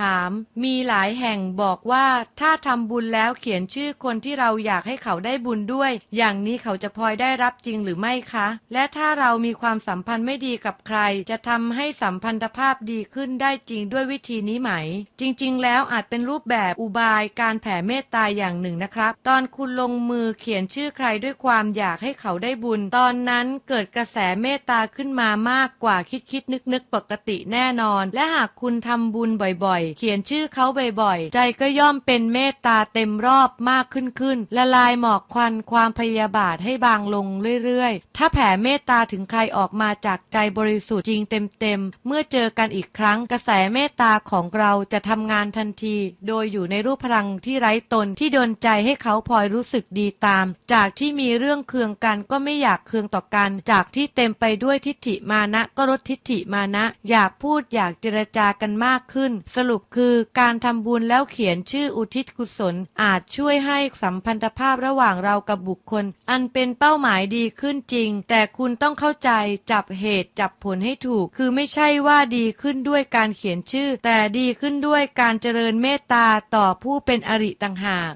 ถามมีหลายแห่งบอกว่าถ้าทำบุญแล้วเขียนชื่อคนที่เราอยากให้เขาได้บุญด้วย อย่างนี้เขาจะพลอยได้รับจริงหรือไม่คะ และถ้าเรามีความสัมพันธ์ไม่ดีกับใคร จะทำให้สัมพันธภาพดีขึ้นได้จริงด้วยวิธีนี้ไหม จริง ๆ แล้วอาจเป็นรูปแบบอุบายการแผ่เมตตาอย่างหนึ่งนะครับ ตอนคุณลงมือเขียนชื่อใครด้วยความอยากให้เขาได้บุญ ตอนนั้นเกิดกระแสเมตตาขึ้นมามากกว่าคิดคิดนึกนึกปกติแน่นอน และหากคุณทำบุญบ่อยๆ เขียนชื่อเขาบ่อยๆ ใจก็ย่อมเป็นเมตตาเต็มรอบมากขึ้นขึ้นละลายหมอกควันความพยาบาทให้บางลงเรื่อยๆ ถ้าแผ่เมตตาถึงใครออกมาจากใจบริสุทธิ์จริงเต็มๆ เมื่อเจอกันอีกครั้งกระแสเมตตาของเราจะทำงานทันที โดยอยู่ในรูปพลังที่ไร้ตนที่ดนใจให้เขาพลอยรู้สึกดีตาม จากที่มีเรื่องเคืองกันก็ไม่อยากเคืองต่อกัน จากที่เต็มไปด้วยทิฏฐิมานะก็ลดทิฏฐิมานะ อยากพูดอยากเจรจากันมากขึ้นสรุปคือการทำบุญแล้วเขียนชื่ออุทิศกุศล อาจช่วยให้สัมพันธภาพระหว่างเรากับบุคคล อันเป็นเป้าหมายดีขึ้นจริง แต่คุณต้องเข้าใจจับเหตุจับผลให้ถูก คือไม่ใช่ว่าดีขึ้นด้วยการเขียนชื่อ แต่ดีขึ้นด้วยการเจริญเมตตาต่อผู้เป็นอริต่างหาก